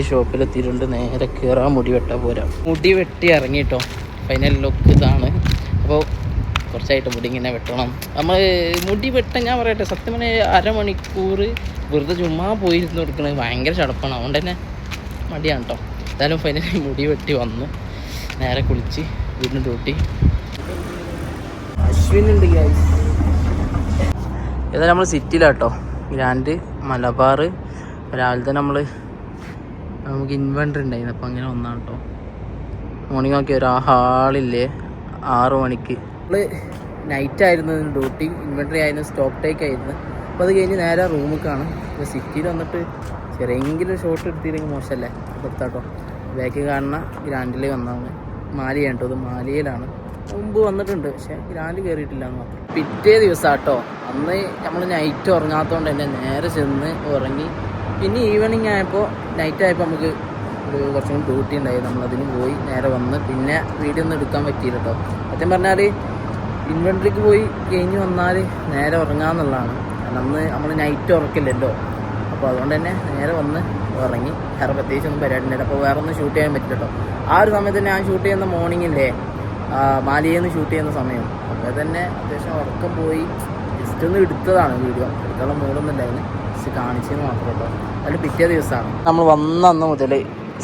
ഈ ഷോപ്പിലെത്തിയിട്ടുണ്ട് നേരെ കയറാൻ മുടി വെട്ടാൻ പോരാ. മുടി വെട്ടി ഇറങ്ങിട്ടോ ഫൈനൽ ലുക്ക് ഇതാണ്. അപ്പോൾ കുറച്ചായിട്ട് മുടി ഇങ്ങനെ വെട്ടണം. നമ്മൾ മുടി വെട്ടാൻ ഞാൻ പറയട്ടെ സത്യം പറഞ്ഞാൽ അരമണിക്കൂർ വെറുതെ ചുമ്മാ പോയിരുന്നു കൊടുക്കണത് ഭയങ്കര ചടപ്പാണ്. അതുകൊണ്ട് തന്നെ മടിയാണ് കേട്ടോ എന്തായാലും ഫൈനലി മുടി വെട്ടി വന്നു. നേരെ കുളിച്ച് വീടിന് ഡ്യൂട്ടി. അശ്വിനുണ്ട് ഏതായാലും നമ്മൾ സിറ്റിയിലാട്ടോ ഗ്രാൻഡ് മലബാർ രാവിലെ തന്നെ നമ്മൾ നമുക്ക് ഇൻവെർട്ടർ ഉണ്ടായിരുന്നു. അപ്പം അങ്ങനെ ഒന്നാണ് കേട്ടോ മോർണിംഗ് നോക്കി ഒരു ഹാളില്ലേ ആറ് മണിക്ക്. നമ്മൾ നൈറ്റ് ആയിരുന്നു ഡ്യൂട്ടി ഇൻവെർട്ടറി ആയിരുന്നു സ്റ്റോക്ക് ടേക്ക് ആയിരുന്നു. അപ്പോൾ അത് കഴിഞ്ഞ് നേരെ റൂമിലേക്കാണ് അപ്പോൾ സിറ്റിയിൽ വന്നിട്ട് ചെറിയെങ്കിലും ഷോട്ട് എടുത്തില്ലെങ്കിൽ മോശമല്ലേ? അപ്പോൾ എടുത്താട്ടോ ബാക്കി കാണുന്ന ഗ്രാൻഡിലേ വന്നതാണ്. മാലിയാണ് കേട്ടോ അത് മാലിയയിലാണ് മുമ്പ് വന്നിട്ടുണ്ട്. പക്ഷേ ഗ്രാൻഡ് കയറിയിട്ടില്ല എന്ന് പിറ്റേ ദിവസം കേട്ടോ അന്ന് നമ്മൾ നൈറ്റ് ഉറങ്ങാത്തതുകൊണ്ട് തന്നെ നേരെ ചെന്ന് ഉറങ്ങി പിന്നെ ഈവനിങ് ആയപ്പോൾ നൈറ്റ് ആയപ്പോൾ നമുക്ക് ഒരു കുറച്ചും ഡ്യൂട്ടി ഉണ്ടായി. നമ്മളതിന് പോയി നേരെ വന്ന് പിന്നെ വീഡിയോ ഒന്നും എടുക്കാൻ പറ്റിയില്ല കേട്ടോ സത്യം പറഞ്ഞാൽ ഇൻവെൻട്രിക്ക് പോയി കഴിഞ്ഞ് വന്നാൽ നേരെ ഉറങ്ങാമെന്നുള്ളതാണ് കാരണം അന്ന് നമ്മൾ നൈറ്റ് ഉറക്കില്ലല്ലോ. അപ്പോൾ അതുകൊണ്ട് തന്നെ നേരെ വന്ന് ഉറങ്ങി. വേറെ പ്രത്യേകിച്ചൊന്നും പരിപാടി ഉണ്ടായില്ല അപ്പോൾ വേറെ ഒന്നും ഷൂട്ട് ചെയ്യാൻ പറ്റില്ല ആ ഒരു സമയത്ത് ഞാൻ ഷൂട്ട് ചെയ്യുന്ന മോർണിംഗില്ലേ മാലിയിൽ നിന്ന് ഷൂട്ട് ചെയ്യുന്ന സമയം. അപ്പോൾ തന്നെ അത്യാവശ്യം ഉറക്കം പോയി. ജസ്റ്റ് ഒന്ന് എടുത്തതാണ് വീഡിയോ എടുക്കാനുള്ള മൂടൊന്നും ഉണ്ടായിരുന്നു ജസ്റ്റ് കാണിച്ചെന്ന് മാത്രം കേട്ടോ അതിൽ പിറ്റേ ദിവസമാണ് നമ്മൾ വന്ന അന്ന് മുതൽ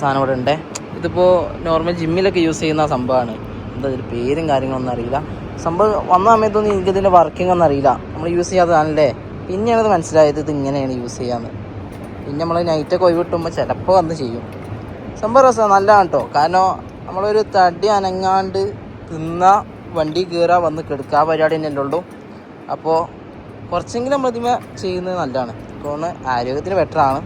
സാധനം ഇവിടെ ഉണ്ട്. ഇതിപ്പോൾ നോർമൽ ജിമ്മിലൊക്കെ യൂസ് ചെയ്യുന്ന സംഭവമാണ്. എന്താ ഇതിൽ പേരും കാര്യങ്ങളൊന്നും അറിയില്ല. സംഭവം വന്ന സമയത്തൊന്നും എനിക്കിതിന്റെ വർക്കിംഗ് ഒന്നും അറിയില്ല. നമ്മൾ യൂസ് ചെയ്യാത്തതാണല്ലേ പിന്നെയാണ് ഇത് മനസ്സിലായത് ഇത് ഇങ്ങനെയാണ് യൂസ് ചെയ്യാന്ന്. പിന്നെ നമ്മൾ നൈറ്റൊക്കെ ഒഴിവിട്ടുമ്പോൾ ചിലപ്പോൾ വന്ന് ചെയ്യും. സംഭവം രസമാണ് നല്ലതാണ് കേട്ടോ കാരണം നമ്മളൊരു തടി അനങ്ങാണ്ട് തിന്ന വണ്ടി കയറാൻ വന്ന് കെടുക്കുക ആ പരിപാടി തന്നെ ഉള്ളൂ. അപ്പോൾ കുറച്ചെങ്കിലും നമ്മൾ ഇതിമ ചെയ്യുന്നത് നല്ലതാണ്. തോന്നുന്നു ആരോഗ്യത്തിന് ബെറ്ററാണ്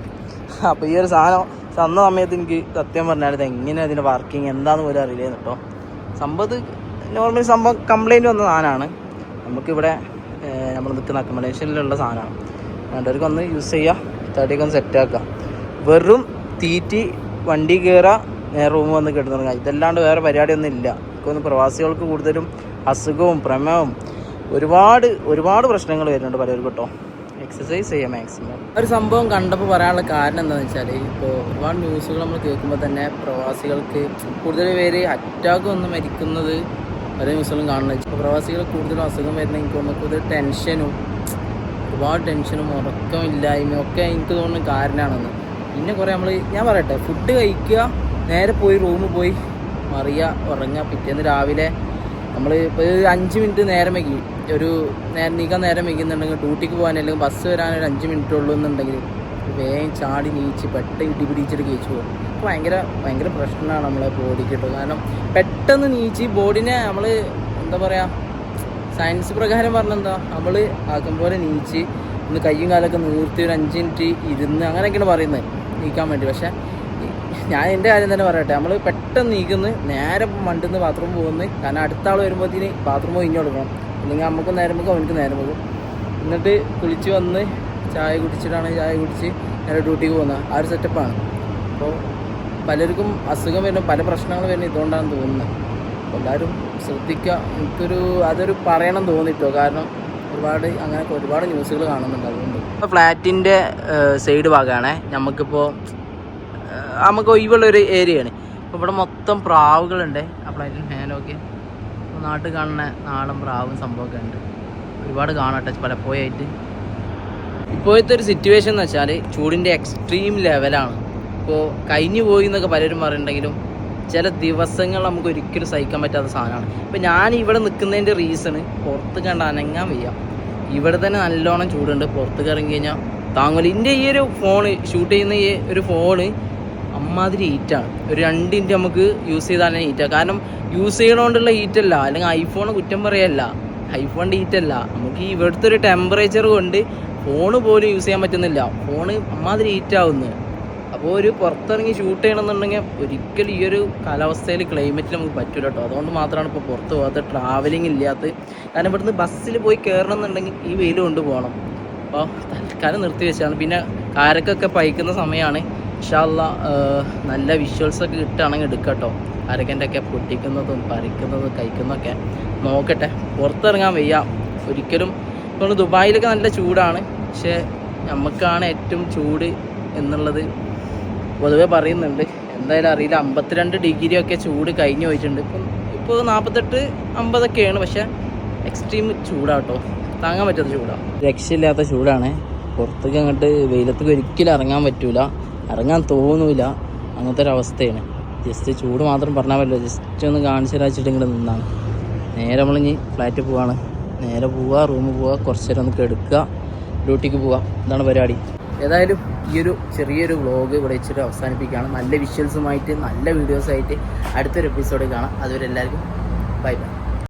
അപ്പോൾ ഈ ഒരു സാധനം തന്ന സമയത്ത് എനിക്ക് സത്യം പറഞ്ഞാൽ ഇത് എങ്ങനെ അതിന്റെ വർക്കിംഗ് എന്താന്ന് പോലും അറിയില്ലേ കേട്ടോ സംഭവത്ത് നോർമൽ സംഭവം കംപ്ലൈന്റ് വന്ന സാധനമാണ്. നമുക്കിവിടെ നമ്മൾ നിൽക്കുന്ന അക്കോമഡേഷനിലുള്ള സാധനമാണ്. വേണ്ടവർക്ക് ഒന്ന് യൂസ് ചെയ്യുക തടിയൊക്കെ ഒന്ന് സെറ്റാക്കുക വെറും തീറ്റി വണ്ടി കയറുക റൂം വന്ന് കിടന്നുറങ്ങുക ഇതല്ലാണ്ട് വേറെ പരിപാടിയൊന്നും ഇല്ല. ഒന്ന് പ്രവാസികൾക്ക് കൂടുതലും അസുഖവും പ്രമേഹവും ഒരുപാട് ഒരുപാട് പ്രശ്നങ്ങൾ വരുന്നുണ്ട് പലർക്കും കേട്ടോ എക്സസൈസ് ചെയ്യുക മാക്സിമം ഒരു സംഭവം കണ്ടപ്പോൾ പറയാനുള്ള കാരണം എന്താണെന്ന് വെച്ചാൽ ഇപ്പോൾ ഒരുപാട് ന്യൂസുകൾ നമ്മൾ കേൾക്കുമ്പോൾ തന്നെ പ്രവാസികൾക്ക് കൂടുതൽ പേര് അറ്റാക്ക് വന്ന് മരിക്കുന്നത് പല ന്യൂസുകളും കാണുന്നത് ഇപ്പോൾ പ്രവാസികൾ കൂടുതലും അസുഖം വരുന്ന എനിക്ക് തോന്നുന്നു കൂടുതൽ ടെൻഷനും ഒരുപാട് ടെൻഷനും ഉറക്കമില്ലായ്മയും ഒക്കെ എനിക്ക് തോന്നുന്ന കാരണമാണെന്ന്. പിന്നെ കുറേ നമ്മൾ ഞാൻ പറയട്ടെ ഫുഡ് കഴിക്കുക നേരെ പോയി റൂമിൽ പോയി മറിയുക ഉറങ്ങുക. പിറ്റേന്ന് രാവിലെ നമ്മൾ ഇപ്പോൾ ഒരു അഞ്ച് മിനിറ്റ് നേരം ഒരു നേരം നീക്കാൻ നേരം വയ്ക്കുന്നുണ്ടെങ്കിൽ ഡ്യൂട്ടിക്ക് പോകാൻ അല്ലെങ്കിൽ ബസ് വരാൻ ഒരു അഞ്ച് മിനിറ്റ് ഉള്ളൂ എന്നുണ്ടെങ്കിൽ വേഗം ചാടി നീച്ച് പെട്ടെന്ന് ഇടി പിടിച്ചിട്ട് കഴിച്ചു പോകും. ഭയങ്കര ഭയങ്കര പ്രശ്നമാണ് നമ്മളെ ബോഡിക്ക് കാരണം പെട്ടെന്ന് നീച്ച് ബോഡിനെ നമ്മൾ എന്താ പറയുക സയൻസ് പ്രകാരം പറഞ്ഞെന്താ? നമ്മൾ ആക്കും പോലെ നീച്ച് ഒന്ന് കയ്യും കാലൊക്കെ നിർത്തി ഒരു അഞ്ച് മിനിറ്റ് ഇരുന്ന് അങ്ങനെയൊക്കെയാണ് പറയുന്നത്. നീക്കാൻ വേണ്ടി. പക്ഷേ ഞാൻ എന്റെ കാര്യം തന്നെ പറയട്ടെ. നമ്മൾ പെട്ടെന്ന് നീക്കുന്നു നേരെ മണ്ടുന്ന് ബാത്റൂം പോകുന്നു. കാരണം അടുത്ത ആൾ വരുമ്പോഴത്തേന് ബാത്റൂം കഴിഞ്ഞ് കൊടുക്കണം അല്ലെങ്കിൽ നമുക്ക് നേരം പോകും അവനക്ക് നേരം പോകും. എന്നിട്ട് കുളിച്ച് വന്ന് ചായ കുടിച്ചിട്ടാണ് ചായ കുടിച്ച് നേരെ ഡ്യൂട്ടിക്ക് പോകുന്നത്. ആ ഒരു സെറ്റപ്പാണ് അപ്പോൾ പലർക്കും അസുഖം വരുന്ന പല പ്രശ്നങ്ങൾ വരുന്നത് ഇതുകൊണ്ടാണ് തോന്നുന്നത്. അപ്പോൾ എല്ലാവരും ശ്രദ്ധിക്കുക എനിക്കൊരു അതൊരു പറയണം തോന്നിട്ടോ കാരണം ഒരുപാട് അങ്ങനെ ഒരുപാട് ന്യൂസുകൾ കാണുന്നുണ്ട് അതുകൊണ്ട്. ഫ്ലാറ്റിന്റെ സൈഡ് ഭാഗമാണേ നമുക്കിപ്പോൾ നമുക്ക് ഒഴിവുള്ള ഒരു ഏരിയയാണ്. അപ്പോൾ ഇവിടെ മൊത്തം പ്രാവുകളുണ്ട്. ആ ഫ്ലാറ്റിന് മേലൊക്കെ അപ്പോൾ നാട്ടിൽ കാണുന്ന നാടൻ പ്രാവും സംഭവമൊക്കെ ഉണ്ട്. ഒരുപാട് കാണട്ടെ പലപ്പോഴായിട്ട്. ഇപ്പോഴത്തെ ഒരു സിറ്റുവേഷൻ എന്ന് വെച്ചാൽ ചൂടിന്റെ എക്സ്ട്രീം ലെവലാണ് ഇപ്പോൾ കഴിഞ്ഞു പോയി എന്നൊക്കെ പലരും പറയുന്നുണ്ടെങ്കിലും ചില ദിവസങ്ങൾ നമുക്ക് ഒരിക്കലും സഹിക്കാൻ പറ്റാത്ത സാധനമാണ്. ഇപ്പം ഞാൻ ഇവിടെ നിൽക്കുന്നതിന്റെ റീസണ് പുറത്ത് കണ്ട അനങ്ങാൻ വയ്യ. ഇവിടെ തന്നെ നല്ലോണം ചൂടുണ്ട്. പുറത്ത് ഇറങ്ങി കഴിഞ്ഞാൽ താങ്ങൂല. എന്റെ ഈ ഒരു ഫോണ് ഷൂട്ട് ചെയ്യുന്ന ഈ ഒരു ഫോണ് അമ്മാതിരി ഹീറ്റാണ് ഒരു രണ്ടിന്റെ നമുക്ക് യൂസ് ചെയ്താൽ തന്നെ ഹീറ്റാണ് കാരണം യൂസ് ചെയ്യണോണ്ടുള്ള ഹീറ്റല്ല അല്ലെങ്കിൽ ഐഫോൺ കുറ്റം പറയല്ല. ഐഫോണിന്റെ ഹീറ്റല്ല നമുക്ക് ഈ ഇവിടുത്തെ ഒരു ടെമ്പറേച്ചർ കൊണ്ട് ഫോണ് പോലും യൂസ് ചെയ്യാൻ പറ്റുന്നില്ല. ഫോണ് അമ്മാതിരി ഹീറ്റാവുന്നു അപ്പോൾ ഒരു പുറത്തിറങ്ങി ഷൂട്ട് ചെയ്യണമെന്നുണ്ടെങ്കിൽ ഒരിക്കലും ഈ ഒരു കാലാവസ്ഥയിൽ ക്ലൈമറ്റിൽ നമുക്ക് പറ്റില്ല കേട്ടോ അതുകൊണ്ട് മാത്രമാണ് ഇപ്പോൾ പുറത്ത് പോകാത്ത ട്രാവലിംഗ് ഇല്ലാത്ത. കാരണം ഇവിടുന്ന് ബസ്സിൽ പോയി കയറണം എന്നുണ്ടെങ്കിൽ ഈ വെയിൽ കൊണ്ട് പോകണം. അപ്പോൾ തൽക്കാലം നിർത്തി വെച്ചാണ്. പിന്നെ കാരക്കൊക്കെ പൈക്കുന്ന സമയമാണ്. ഇൻഷാല്ല നല്ല വിഷ്വൽസൊക്കെ കിട്ടുകയാണെങ്കിൽ എടുക്കാം കേട്ടോ കാരക്കന്റെ ഒക്കെ പൊട്ടിക്കുന്നതും പറിക്കുന്നതും കഴിക്കുന്നതൊക്കെ നോക്കട്ടെ. പുറത്തിറങ്ങാൻ വയ്യ. ഒരിക്കലും ഇപ്പോൾ ദുബായിലൊക്കെ നല്ല ചൂടാണ്. പക്ഷേ നമുക്കാണ് ഏറ്റവും ചൂട് എന്നുള്ളത് പൊതുവെ പറയുന്നുണ്ട്. എന്തായാലും അറിയില്ല. അമ്പത്തിരണ്ട് ഡിഗ്രിയൊക്കെ ചൂട് കഴിഞ്ഞു പോയിട്ടുണ്ട്. ഇപ്പം ഇപ്പോൾ നാൽപ്പത്തെട്ട് അമ്പതൊക്കെയാണ്. പക്ഷേ എക്സ്ട്രീം ചൂടാട്ടോ. താങ്ങാൻ പറ്റാത്ത ചൂടാണ് രക്ഷയില്ലാത്ത ചൂടാണ്. പുറത്തേക്ക് അങ്ങോട്ട് വെയിലത്തേക്ക് ഒരിക്കലും ഇറങ്ങാൻ പറ്റൂല. ഇറങ്ങാൻ തോന്നൂല. അങ്ങനത്തെ ഒരു അവസ്ഥയാണ് ജസ്റ്റ് ചൂട് മാത്രം പറഞ്ഞാൽ പറ്റില്ല ജസ്റ്റ് ഒന്ന് കാണിച്ചു തരാച്ചിട്ട് ഇങ്ങോട്ട് നിന്നാണ്. നേരെ നമ്മളിഞ്ഞ് ഫ്ലാറ്റിൽ പോവാണ്. നേരെ പോവുക റൂമിൽ പോവുക കുറച്ച് നേരം ഒന്ന് കെടുക്കുക ഡ്യൂട്ടിക്ക് പോവുക ഇതാണ് പരിപാടി. ഏതായാലും ഈ ഒരു ചെറിയൊരു വ്ളോഗ് ഇവിടെ വെച്ചിട്ട് അവസാനിപ്പിക്കുകയാണ്. നല്ല വിഷ്വൽസുമായിട്ട് നല്ല വീഡിയോസായിട്ട് അടുത്തൊരു എപ്പിസോഡ് കാണാം. അതുവരെ എല്ലാവർക്കും ബൈ ബൈ